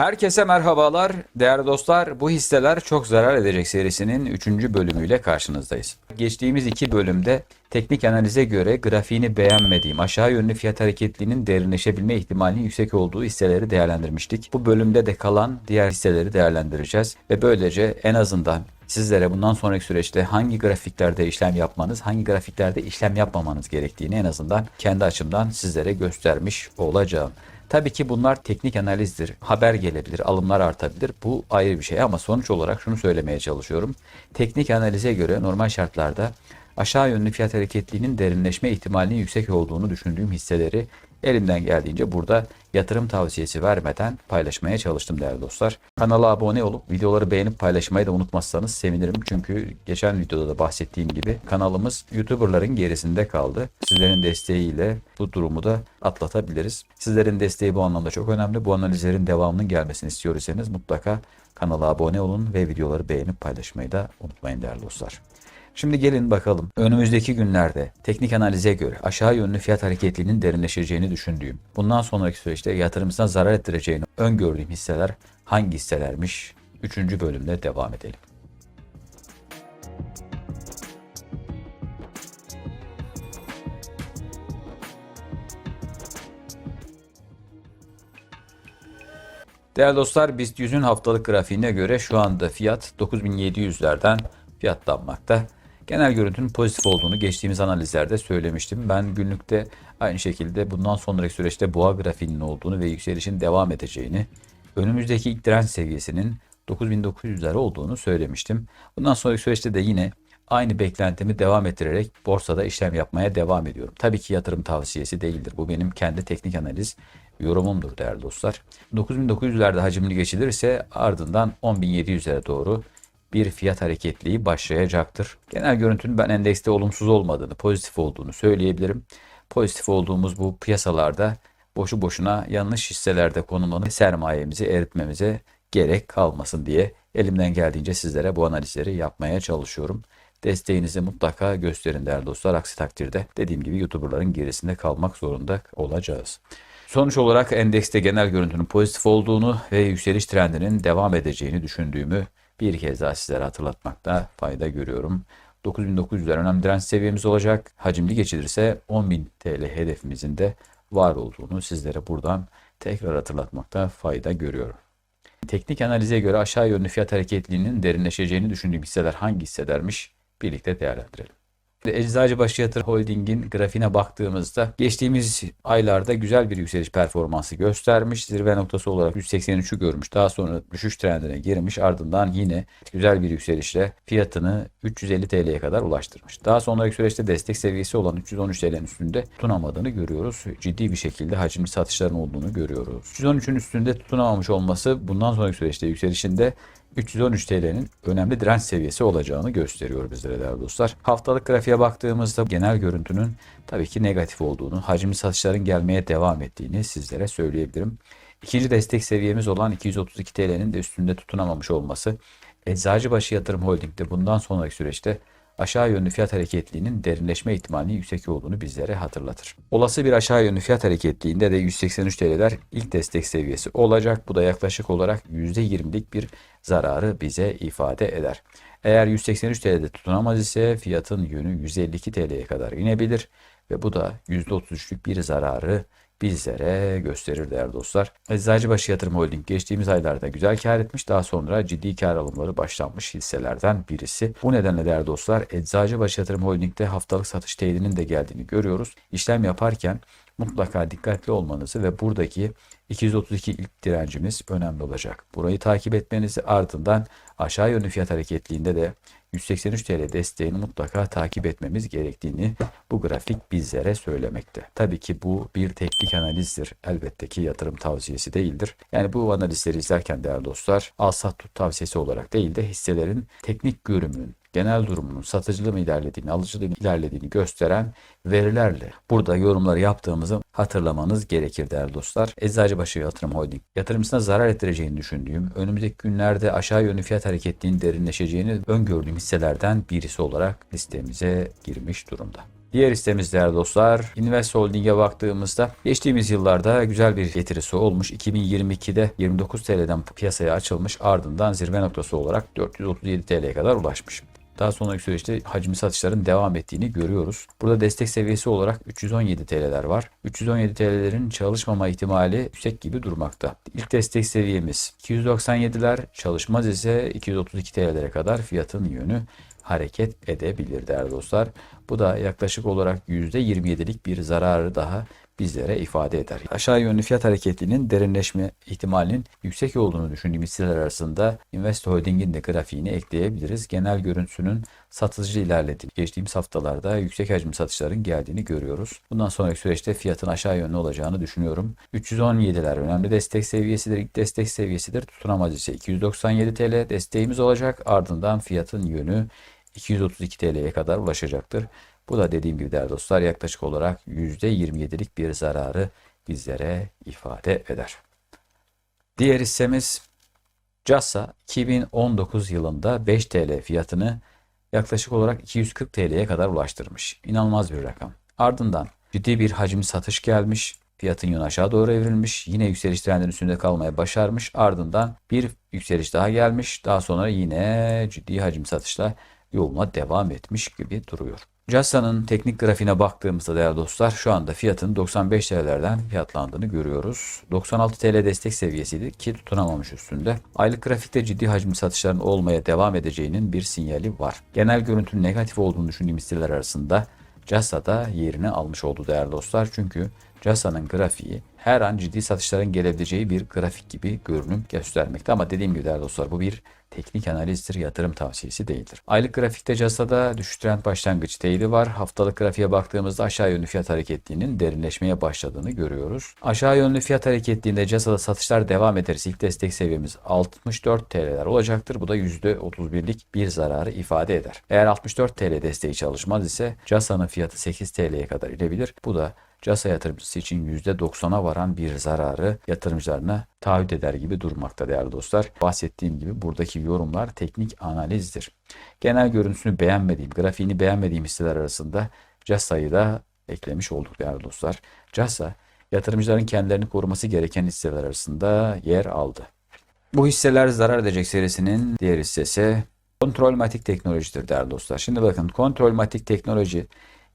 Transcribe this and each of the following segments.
Herkese merhabalar. Değerli dostlar, bu hisseler çok zarar edecek serisinin 3. bölümüyle karşınızdayız. Geçtiğimiz iki bölümde teknik analize göre grafiğini beğenmediğim aşağı yönlü fiyat hareketliğinin derinleşebilme ihtimalinin yüksek olduğu hisseleri değerlendirmiştik. Bu bölümde de kalan diğer hisseleri değerlendireceğiz ve böylece en azından sizlere bundan sonraki süreçte hangi grafiklerde işlem yapmanız, hangi grafiklerde işlem yapmamanız gerektiğini en azından kendi açımdan sizlere göstermiş olacağım. Tabii ki bunlar teknik analizdir. Haber gelebilir, alımlar artabilir. Bu ayrı bir şey ama sonuç olarak şunu söylemeye çalışıyorum. Teknik analize göre normal şartlarda aşağı yönlü fiyat hareketliğinin derinleşme ihtimalinin yüksek olduğunu düşündüğüm hisseleri elimden geldiğince burada yatırım tavsiyesi vermeden paylaşmaya çalıştım değerli dostlar. Kanala abone olup videoları beğenip paylaşmayı da unutmazsanız sevinirim. Çünkü geçen videoda da bahsettiğim gibi kanalımız YouTuber'ların gerisinde kaldı. Sizlerin desteğiyle bu durumu da atlatabiliriz. Sizlerin desteği bu anlamda çok önemli. Bu analizlerin devamının gelmesini istiyorsanız mutlaka kanala abone olun ve videoları beğenip paylaşmayı da unutmayın değerli dostlar. Şimdi gelin bakalım. Önümüzdeki günlerde teknik analize göre aşağı yönlü fiyat hareketliğinin derinleşeceğini düşündüğüm, bundan sonraki süreçte yatırımcısına zarar ettireceğini öngördüğüm hisseler hangi hisselermiş? Üçüncü bölümde devam edelim. Değerli dostlar BIST 100'ün haftalık grafiğine göre şu anda fiyat 9700'lerden fiyatlanmakta. Genel görüntünün pozitif olduğunu geçtiğimiz analizlerde söylemiştim. Ben günlükte aynı şekilde bundan sonraki süreçte boğa grafiğinin olduğunu ve yükselişin devam edeceğini, önümüzdeki ilk direnç seviyesinin 9900'ler olduğunu söylemiştim. Bundan sonraki süreçte de yine aynı beklentimi devam ettirerek borsada işlem yapmaya devam ediyorum. Tabii ki yatırım tavsiyesi değildir. Bu benim kendi teknik analiz yorumumdur değerli dostlar. 9900'lerde hacimli geçilirse ardından 10700'lere doğru bir fiyat hareketliği başlayacaktır. Genel görüntünün ben endekste olumsuz olmadığını, pozitif olduğunu söyleyebilirim. Pozitif olduğumuz bu piyasalarda boşu boşuna yanlış hisselerde konumlanıp sermayemizi eritmemize gerek kalmasın diye elimden geldiğince sizlere bu analizleri yapmaya çalışıyorum. Desteğinizi mutlaka gösterin değerli dostlar. Aksi takdirde dediğim gibi YouTuber'ların gerisinde kalmak zorunda olacağız. Sonuç olarak endekste genel görüntünün pozitif olduğunu ve yükseliş trendinin devam edeceğini düşündüğümü bir kez daha sizlere hatırlatmakta fayda görüyorum. 9900'ler önemli direnç seviyemiz olacak. Hacimli geçilirse 10.000 TL hedefimizin de var olduğunu sizlere buradan tekrar hatırlatmakta fayda görüyorum. Teknik analize göre aşağı yönlü fiyat hareketliğinin derinleşeceğini düşündüğüm hisseler hangi hisselermiş birlikte değerlendirelim. Eczacıbaşı Yatırım Holding'in grafiğine baktığımızda geçtiğimiz aylarda güzel bir yükseliş performansı göstermiş. Zirve noktası olarak 183'ü görmüş. Daha sonra düşüş trendine girmiş. Ardından yine güzel bir yükselişle fiyatını 350 TL'ye kadar ulaştırmış. Daha sonraki süreçte destek seviyesi olan 313 TL'nin üstünde tutunamadığını görüyoruz. Ciddi bir şekilde hacimli satışların olduğunu görüyoruz. 313'ün üstünde tutunamamış olması bundan sonraki süreçte yükselişinde 313 TL'nin önemli direnç seviyesi olacağını gösteriyor bizlere değerli dostlar. Haftalık grafiğe baktığımızda genel görüntünün tabii ki negatif olduğunu, hacimli satışların gelmeye devam ettiğini sizlere söyleyebilirim. İkinci destek seviyemiz olan 232 TL'nin de üstünde tutunamamış olması Eczacıbaşı Yatırım Holding'de bundan sonraki süreçte aşağı yönlü fiyat hareketliğinin derinleşme ihtimalinin yüksek olduğunu bizlere hatırlatır. Olası bir aşağı yönlü fiyat hareketliğinde de 183 TL'ler ilk destek seviyesi olacak. Bu da yaklaşık olarak %20'lik bir zararı bize ifade eder. Eğer 183 TL'de tutunamaz ise fiyatın yönü 152 TL'ye kadar inebilir ve bu da %33'lük bir zararı bizlere gösterir değerli dostlar. Eczacıbaşı Yatırım Holding geçtiğimiz aylarda güzel kar etmiş. Daha sonra ciddi kar alımları başlanmış hisselerden birisi. Bu nedenle değerli dostlar Eczacıbaşı Yatırım Holding'de haftalık satış teyidinin de geldiğini görüyoruz. İşlem yaparken mutlaka dikkatli olmanızı ve buradaki 232 ilk direncimiz önemli olacak. Burayı takip etmenizi ardından aşağı yönlü fiyat hareketliğinde de 183 TL desteğini mutlaka takip etmemiz gerektiğini bu grafik bizlere söylemekte. Tabii ki bu bir teknik analizdir. Elbette ki yatırım tavsiyesi değildir. Yani bu analizleri izlerken değerli dostlar al sat tut tavsiyesi olarak değil de hisselerin teknik görünümünün genel durumunun satıcılığı mı ilerlediğini, alıcılığı mı ilerlediğini gösteren verilerle burada yorumları yaptığımızı hatırlamanız gerekir değerli dostlar. Eczacıbaşı Yatırım Holding yatırımcısına zarar ettireceğini düşündüğüm, önümüzdeki günlerde aşağı yönlü fiyat hareketliğinin derinleşeceğini öngördüğüm hisselerden birisi olarak listemize girmiş durumda. Diğer hissemiz değerli dostlar Invest Holding'e baktığımızda geçtiğimiz yıllarda güzel bir getirisi olmuş. 2022'de 29 TL'den piyasaya açılmış ardından zirve noktası olarak 437 TL'ye kadar ulaşmış. Daha sonraki süreçte hacimli satışların devam ettiğini görüyoruz. Burada destek seviyesi olarak 317 TL'ler var. 317 TL'lerin çalışmama ihtimali yüksek gibi durmakta. İlk destek seviyemiz 297'ler, çalışmaz ise 232 TL'lere kadar fiyatın yönü hareket edebilir değerli dostlar. Bu da yaklaşık olarak %27'lik bir zararı daha bizlere ifade eder. Aşağı yönlü fiyat hareketliliğinin derinleşme ihtimalinin yüksek olduğunu düşündüğüm hisseler arasında Invest Holding'in de grafiğini ekleyebiliriz. Genel görüntüsünün satıcı ilerlediği geçtiğimiz haftalarda yüksek hacimli satışların geldiğini görüyoruz. Bundan sonraki süreçte fiyatın aşağı yönlü olacağını düşünüyorum. 317'ler önemli destek seviyesidir. İlk destek seviyesidir. Tutunamaz ise 297 TL desteğimiz olacak. Ardından fiyatın yönü 232 TL'ye kadar ulaşacaktır. Bu da dediğim gibi değerli dostlar yaklaşık olarak %27'lik bir zararı bizlere ifade eder. Diğer hissemiz Cassa 2019 yılında 5 TL fiyatını yaklaşık olarak 240 TL'ye kadar ulaştırmış. İnanılmaz bir rakam. Ardından ciddi bir hacim satış gelmiş. Fiyatın yönü aşağı doğru evrilmiş. Yine yükseliş trendinin üstünde kalmaya başarmış. Ardından bir yükseliş daha gelmiş. Daha sonra yine ciddi hacim satışla yoluna devam etmiş gibi duruyor. Cassa'nın teknik grafiğine baktığımızda değerli dostlar şu anda fiyatın 95 TL'lerden fiyatlandığını görüyoruz. 96 TL destek seviyesiydi ki tutunamamış üstünde. Aylık grafikte ciddi hacimli satışların olmaya devam edeceğinin bir sinyali var. Genel görüntünün negatif olduğunu düşündüğüm hisseler arasında Cassa da yerini almış oldu değerli dostlar. Çünkü Cassa'nın grafiği her an ciddi satışların gelebileceği bir grafik gibi görünüm göstermekte. Ama dediğim gibi değerli dostlar bu bir teknik analizdir, yatırım tavsiyesi değildir. Aylık grafikte Cassa'da düşüş trend başlangıç teyidi var. Haftalık grafiğe baktığımızda aşağı yönlü fiyat hareketliğinin derinleşmeye başladığını görüyoruz. Aşağı yönlü fiyat hareketliğinde Cassa'da satışlar devam ederse ilk destek seviyemiz 64 TL'ler olacaktır. Bu da %31'lik bir zararı ifade eder. Eğer 64 TL desteği çalışmaz ise Cassa'nın fiyatı 8 TL'ye kadar inebilir. Bu da Casa yatırımcısı için %90'a varan bir zararı yatırımcılarına taahhüt eder gibi durmakta değerli dostlar. Bahsettiğim gibi buradaki yorumlar teknik analizdir. Genel görüntüsünü beğenmediğim, grafiğini beğenmediğim hisseler arasında Casa'yı da eklemiş olduk değerli dostlar. Casa yatırımcıların kendilerini koruması gereken hisseler arasında yer aldı. Bu hisseler zarar edecek serisinin diğer hissesi Kontrolmatik teknolojidir değerli dostlar. Şimdi bakın kontrolmatik teknoloji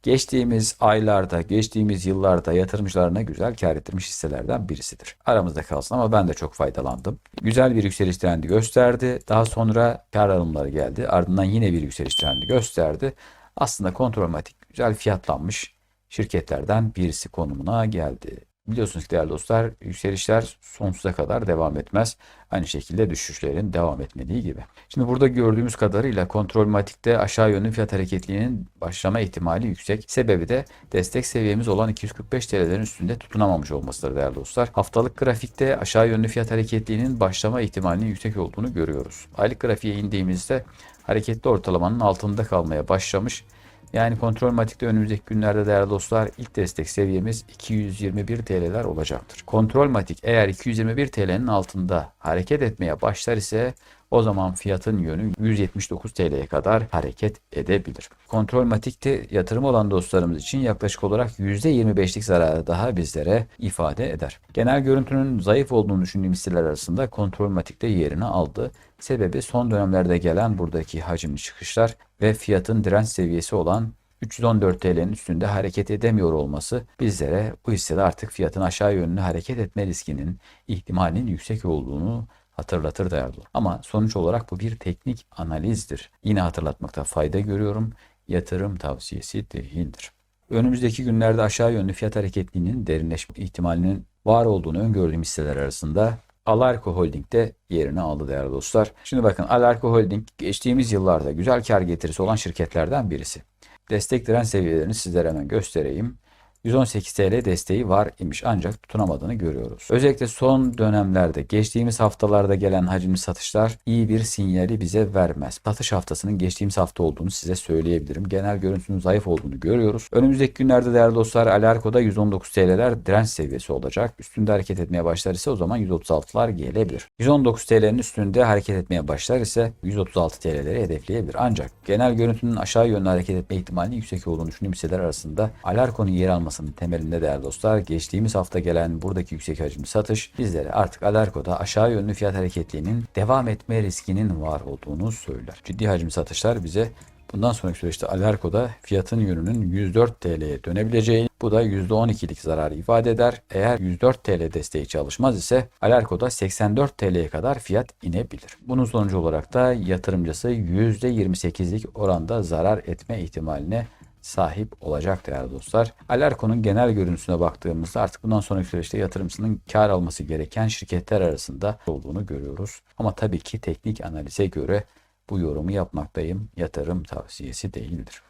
geçtiğimiz aylarda, geçtiğimiz yıllarda yatırımcılarına güzel kar ettirmiş hisselerden birisidir. Aramızda kalsın ama ben de çok faydalandım. Güzel bir yükseliş trendi gösterdi. Daha sonra kar alımları geldi. Ardından yine bir yükseliş trendi gösterdi. Aslında kontrolmatik güzel fiyatlanmış şirketlerden birisi konumuna geldi. Biliyorsunuz ki değerli dostlar yükselişler sonsuza kadar devam etmez. Aynı şekilde düşüşlerin devam etmediği gibi. Şimdi burada gördüğümüz kadarıyla kontrolmatikte aşağı yönlü fiyat hareketliğinin başlama ihtimali yüksek. Sebebi de destek seviyemiz olan 245 TL'lerin üstünde tutunamamış olmasıdır değerli dostlar. Haftalık grafikte aşağı yönlü fiyat hareketliğinin başlama ihtimalinin yüksek olduğunu görüyoruz. Aylık grafiğe indiğimizde hareketli ortalamanın altında kalmaya başlamış yani kontrol matikte önümüzdeki günlerde değerli dostlar ilk destek seviyemiz 221 TL'ler olacaktır. Kontrol matik eğer 221 TL'nin altında hareket etmeye başlar ise o zaman fiyatın yönü 179 TL'ye kadar hareket edebilir. Kontrol matikte yatırım olan dostlarımız için yaklaşık olarak %25'lik zararı daha bizlere ifade eder. Genel görüntünün zayıf olduğunu düşündüğüm hisseler arasında kontrol matikte yerini aldı. Sebebi son dönemlerde gelen buradaki hacimli çıkışlar ve fiyatın direnç seviyesi olan 314 TL'nin üstünde hareket edemiyor olması bizlere bu hissede artık fiyatın aşağı yönlü hareket etme riskinin ihtimalinin yüksek olduğunu hatırlatır değerli. Ama sonuç olarak bu bir teknik analizdir. Yine hatırlatmakta fayda görüyorum. Yatırım tavsiyesi değildir. Önümüzdeki günlerde aşağı yönlü fiyat hareketliğinin derinleşme ihtimalinin var olduğunu öngördüğüm hisseler arasında Alarko Holding de yerini aldı değerli dostlar. Şimdi bakın Alarko Holding geçtiğimiz yıllarda güzel kar getirisi olan şirketlerden birisi. Destek direnç seviyelerini sizlere hemen göstereyim. 118 TL desteği var imiş ancak tutunamadığını görüyoruz. Özellikle son dönemlerde geçtiğimiz haftalarda gelen hacimli satışlar iyi bir sinyali bize vermez. Satış haftasının geçtiğimiz hafta olduğunu size söyleyebilirim. Genel görüntünün zayıf olduğunu görüyoruz. Önümüzdeki günlerde değerli dostlar Alarko'da 119 TL'ler direnç seviyesi olacak. Üstünde hareket etmeye başlar ise o zaman 136'lar gelebilir. 119 TL'nin üstünde hareket etmeye başlar ise 136 TL'leri hedefleyebilir. Ancak genel görüntünün aşağı yönlü hareket etme ihtimalinin yüksek olduğunu düşündüğüm hisseler arasında Alarko'nun yer almasının temelinde değerli dostlar geçtiğimiz hafta gelen buradaki yüksek hacimli satış bizlere artık Alarko'da aşağı yönlü fiyat hareketliğinin devam etme riskinin var olduğunu söyler. Ciddi hacimli satışlar bize Bundan sonraki süreçte Alarko'da fiyatın yönünün 104 TL'ye dönebileceği, bu da %12'lik zarar ifade eder. Eğer 104 TL desteği çalışmaz ise Alarko'da 84 TL'ye kadar fiyat inebilir. Bunun sonucu olarak da yatırımcısı %28'lik oranda zarar etme ihtimaline sahip olacak değerli dostlar. Alarko'nun genel görüntüsüne baktığımızda artık bundan sonraki süreçte yatırımcının kar alması gereken şirketler arasında olduğunu görüyoruz. Ama tabii ki teknik analize göre bu yorumu yapmaktayım. Yatırım tavsiyesi değildir.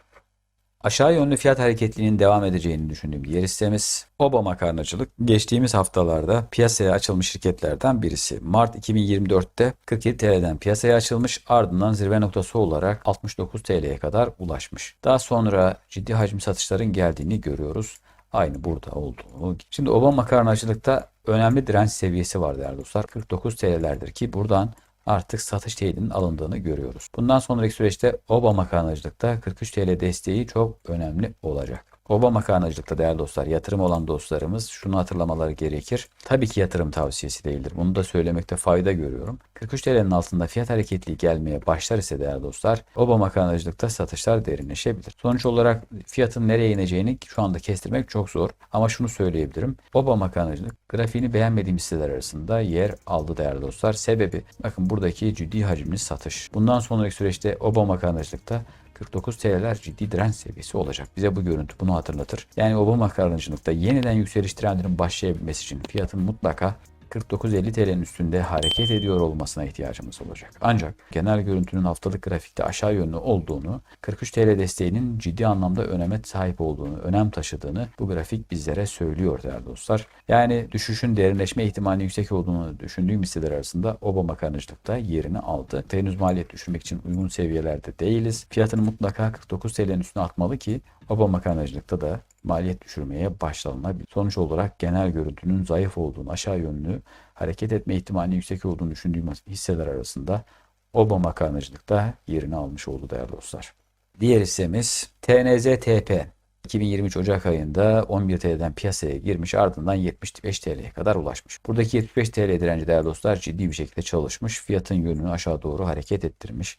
Aşağı yönlü fiyat hareketliğinin devam edeceğini düşündüğüm diğer hissemiz Obama Makarnacılık. Geçtiğimiz haftalarda piyasaya açılmış şirketlerden birisi. Mart 2024'te 47 TL'den piyasaya açılmış ardından zirve noktası olarak 69 TL'ye kadar ulaşmış. Daha sonra ciddi hacim satışların geldiğini görüyoruz. Aynı burada olduğu. Şimdi Obama Makarnacılıkta önemli direnç seviyesi var değerli dostlar. 49 TL'lerdir ki buradan artık satış teyidinin alındığını görüyoruz. Bundan sonraki süreçte Obama makarnacılıkta 43 TL desteği çok önemli olacak. Oba makarnacılıkta değerli dostlar yatırım olan dostlarımız şunu hatırlamaları gerekir. Tabii ki yatırım tavsiyesi değildir. Bunu da söylemekte fayda görüyorum. 43 TL'nin altında fiyat hareketliği gelmeye başlar ise değerli dostlar oba makarnacılıkta satışlar derinleşebilir. Sonuç olarak fiyatın nereye ineceğini şu anda kestirmek çok zor. Ama şunu söyleyebilirim. Oba makarnacılık grafiğini beğenmediğim hisseler arasında yer aldı değerli dostlar. Sebebi bakın buradaki ciddi hacimli satış. Bundan sonraki süreçte oba makarnacılıkta 49 TL'ler ciddi direnç seviyesi olacak. Bize bu görüntü bunu hatırlatır. Yani Obama kararıcılıkta yeniden yükseliş trendinin başlayabilmesi için fiyatın mutlaka 49.50 TL'nin üstünde hareket ediyor olmasına ihtiyacımız olacak. Ancak genel görüntünün haftalık grafikte aşağı yönlü olduğunu, 43 TL desteğinin ciddi anlamda öneme sahip olduğunu, önem taşıdığını bu grafik bizlere söylüyor değerli dostlar. Yani düşüşün derinleşme ihtimali yüksek olduğunu düşündüğüm hisseler arasında Obama karnıcılıkta yerini aldı. Henüz maliyet düşürmek için uygun seviyelerde değiliz. Fiyatını mutlaka 49 TL'nin üstüne atmalı ki Obama karnıcılıkta da maliyet düşürmeye başlanılabilir. Sonuç olarak genel görüntünün zayıf olduğunu, aşağı yönlü hareket etme ihtimalinin yüksek olduğunu düşündüğüm hisseler arasında Obama makarnacılıkta yerini almış oldu değerli dostlar. Diğer hissemiz TNZTP. 2023 Ocak ayında 11 TL'den piyasaya girmiş ardından 75 TL'ye kadar ulaşmış. Buradaki 75 TL direnci değerli dostlar ciddi bir şekilde çalışmış. Fiyatın yönünü aşağı doğru hareket ettirmiş.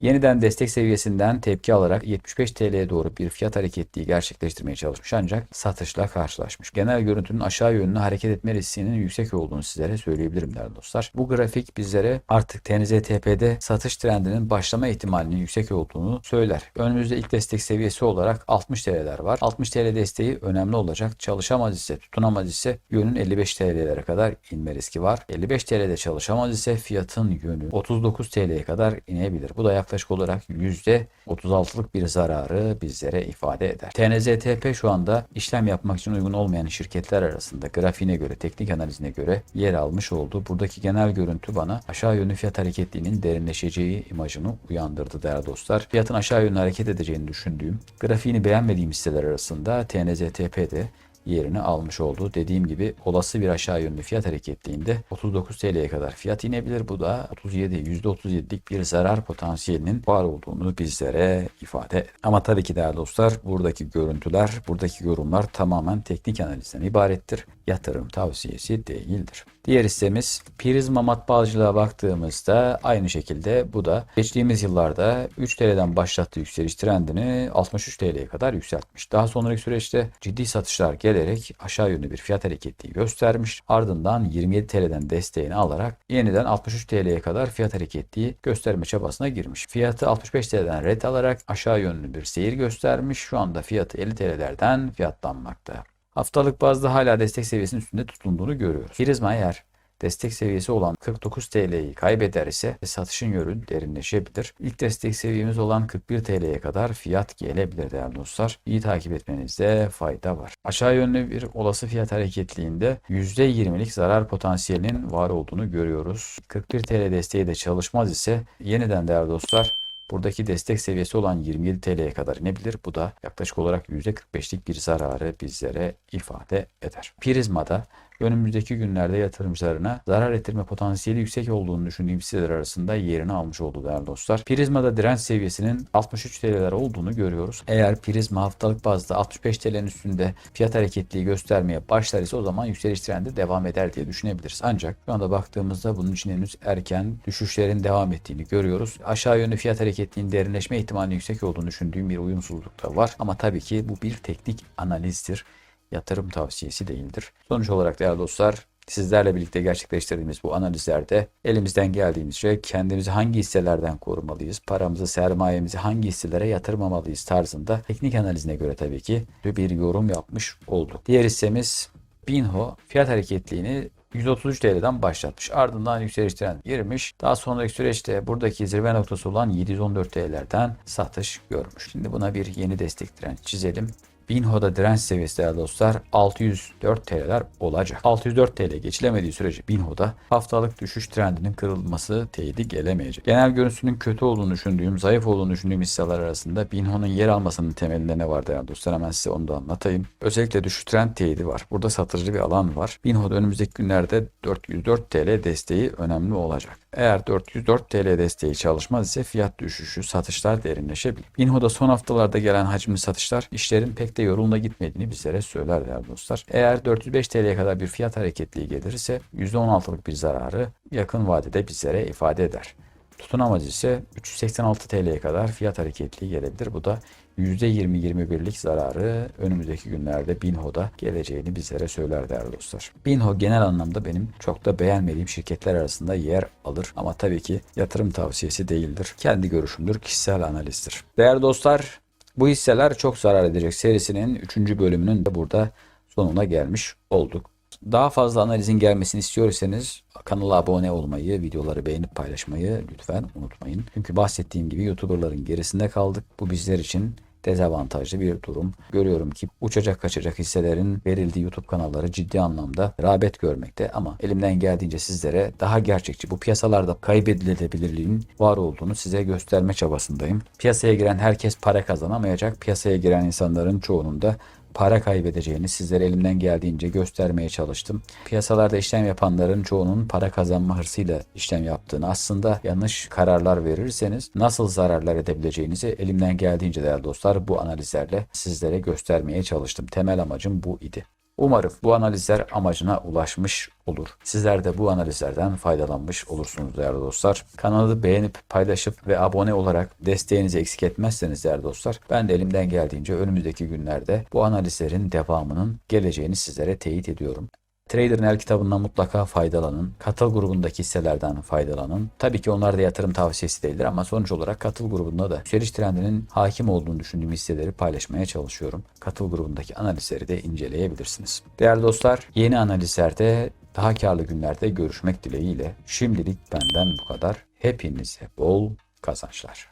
Yeniden destek seviyesinden tepki alarak 75 TL'ye doğru bir fiyat hareketliği gerçekleştirmeye çalışmış ancak satışla karşılaşmış. Genel görüntünün aşağı yönlü hareket etme riskinin yüksek olduğunu sizlere söyleyebilirim değerli dostlar. Bu grafik bizlere artık TNZTP'de satış trendinin başlama ihtimalinin yüksek olduğunu söyler. Önümüzde ilk destek seviyesi olarak 60 TL'ler var. 60 TL desteği önemli olacak. Çalışamaz ise, tutunamaz ise yönün 55 TL'lere kadar inme riski var. 55 TL'de çalışamaz ise fiyatın yönü 39 TL'ye kadar inebilir. Bu da yaklaşık yaklaşık olarak %36'lık bir zararı bizlere ifade eder. TNZTP şu anda işlem yapmak için uygun olmayan şirketler arasında grafiğine göre, teknik analizine göre yer almış oldu. Buradaki genel görüntü bana aşağı yönlü fiyat hareketliğinin derinleşeceği imajını uyandırdı değerli dostlar. Fiyatın aşağı yönlü hareket edeceğini düşündüğüm, grafiğini beğenmediğim hisseler arasında TNZTP'de yerini almış oldu. Dediğim gibi olası bir aşağı yönlü fiyat hareketliğinde 39 TL'ye kadar fiyat inebilir. Bu da 37 %37'lik bir zarar potansiyelinin var olduğunu bizlere ifade. Ama tabii ki değerli dostlar buradaki görüntüler, buradaki yorumlar tamamen teknik analizden ibarettir. Yatırım tavsiyesi değildir. Diğer hissemiz Prizma matbaacılığa baktığımızda aynı şekilde bu da geçtiğimiz yıllarda 3 TL'den başlattığı yükseliş trendini 63 TL'ye kadar yükseltmiş. Daha sonraki süreçte ciddi satışlar gelerek aşağı yönlü bir fiyat hareketliği göstermiş. Ardından 27 TL'den desteğini alarak yeniden 63 TL'ye kadar fiyat hareketliği gösterme çabasına girmiş. Fiyatı 65 TL'den red alarak aşağı yönlü bir seyir göstermiş. Şu anda fiyatı 50 TL'lerden fiyatlanmakta. Haftalık bazda hala destek seviyesinin üstünde tutunduğunu görüyoruz. Prizma eğer destek seviyesi olan 49 TL'yi kaybeder ise satışın yönü derinleşebilir. İlk destek seviyemiz olan 41 TL'ye kadar fiyat gelebilir değerli dostlar. İyi takip etmenizde fayda var. Aşağı yönlü bir olası fiyat hareketliğinde %20'lik zarar potansiyelinin var olduğunu görüyoruz. 41 TL desteği de çalışmaz ise yeniden değerli dostlar Buradaki destek seviyesi olan 27 TL'ye kadar inebilir. Bu da yaklaşık olarak %45'lik bir zararı bizlere ifade eder. Prizma'da önümüzdeki günlerde yatırımcılarına zarar ettirme potansiyeli yüksek olduğunu düşündüğüm hisseler arasında yerini almış oldu değerli dostlar. Prizma'da direnç seviyesinin 63 TL'ler olduğunu görüyoruz. Eğer Prizma haftalık bazda 65 TL'nin üstünde fiyat hareketliği göstermeye başlar ise o zaman yükseliş trendi devam eder diye düşünebiliriz. Ancak şu anda baktığımızda bunun için henüz erken düşüşlerin devam ettiğini görüyoruz. Aşağı yönlü fiyat hareketliğinin derinleşme ihtimalinin yüksek olduğunu düşündüğüm bir uyumsuzluk da var. Ama tabii ki bu bir teknik analizdir yatırım tavsiyesi değildir. Sonuç olarak değerli dostlar sizlerle birlikte gerçekleştirdiğimiz bu analizlerde elimizden geldiğince kendimizi hangi hisselerden korumalıyız, paramızı, sermayemizi hangi hisselere yatırmamalıyız tarzında teknik analizine göre tabii ki bir yorum yapmış olduk. Diğer hissemiz Binho fiyat hareketliğini 133 TL'den başlatmış. Ardından yükseliş trendi girmiş. Daha sonraki süreçte buradaki zirve noktası olan 714 TL'lerden satış görmüş. Şimdi buna bir yeni destek direnç çizelim. Binho'da direnç seviyesi değerli dostlar 604 TL'ler olacak. 604 TL geçilemediği sürece Binho'da haftalık düşüş trendinin kırılması teyidi gelemeyecek. Genel görüntüsünün kötü olduğunu düşündüğüm, zayıf olduğunu düşündüğüm hisseler arasında Binho'nun yer almasının temelinde ne var değerli dostlar hemen size onu da anlatayım. Özellikle düşüş trend teyidi var. Burada satıcı bir alan var. Binho'da önümüzdeki günlerde 404 TL desteği önemli olacak. Eğer 404 TL desteği çalışmaz ise fiyat düşüşü, satışlar derinleşebilir. Binho'da son haftalarda gelen hacimli satışlar işlerin pek de yolunda gitmediğini bizlere söyler değerli dostlar. Eğer 405 TL'ye kadar bir fiyat hareketliği gelirse %16'lık bir zararı yakın vadede bizlere ifade eder. Tutunamaz ise 386 TL'ye kadar fiyat hareketliği gelebilir. Bu da %20-21'lik zararı önümüzdeki günlerde Binho'da geleceğini bizlere söyler değerli dostlar. Binho genel anlamda benim çok da beğenmediğim şirketler arasında yer alır ama tabii ki yatırım tavsiyesi değildir. Kendi görüşümdür, kişisel analizdir. Değerli dostlar bu hisseler çok zarar edecek serisinin 3. bölümünün de burada sonuna gelmiş olduk. Daha fazla analizin gelmesini istiyorsanız kanala abone olmayı, videoları beğenip paylaşmayı lütfen unutmayın. Çünkü bahsettiğim gibi YouTuber'ların gerisinde kaldık. Bu bizler için dezavantajlı bir durum. Görüyorum ki uçacak kaçacak hisselerin verildiği YouTube kanalları ciddi anlamda rağbet görmekte ama elimden geldiğince sizlere daha gerçekçi bu piyasalarda kaybedilebilirliğin var olduğunu size gösterme çabasındayım. Piyasaya giren herkes para kazanamayacak. Piyasaya giren insanların çoğunun da para kaybedeceğini sizlere elimden geldiğince göstermeye çalıştım. Piyasalarda işlem yapanların çoğunun para kazanma hırsıyla işlem yaptığını aslında yanlış kararlar verirseniz nasıl zararlar edebileceğinizi elimden geldiğince değerli dostlar bu analizlerle sizlere göstermeye çalıştım. Temel amacım bu idi. Umarım bu analizler amacına ulaşmış olur. Sizler de bu analizlerden faydalanmış olursunuz değerli dostlar. Kanalı beğenip paylaşıp ve abone olarak desteğinizi eksik etmezseniz değerli dostlar ben de elimden geldiğince önümüzdeki günlerde bu analizlerin devamının geleceğini sizlere teyit ediyorum. Trader'ın el kitabından mutlaka faydalanın. Katıl grubundaki hisselerden faydalanın. Tabii ki onlar da yatırım tavsiyesi değildir ama sonuç olarak katıl grubunda da yükseliş trendinin hakim olduğunu düşündüğüm hisseleri paylaşmaya çalışıyorum. Katıl grubundaki analizleri de inceleyebilirsiniz. Değerli dostlar yeni analizlerde daha karlı günlerde görüşmek dileğiyle şimdilik benden bu kadar. Hepinize bol kazançlar.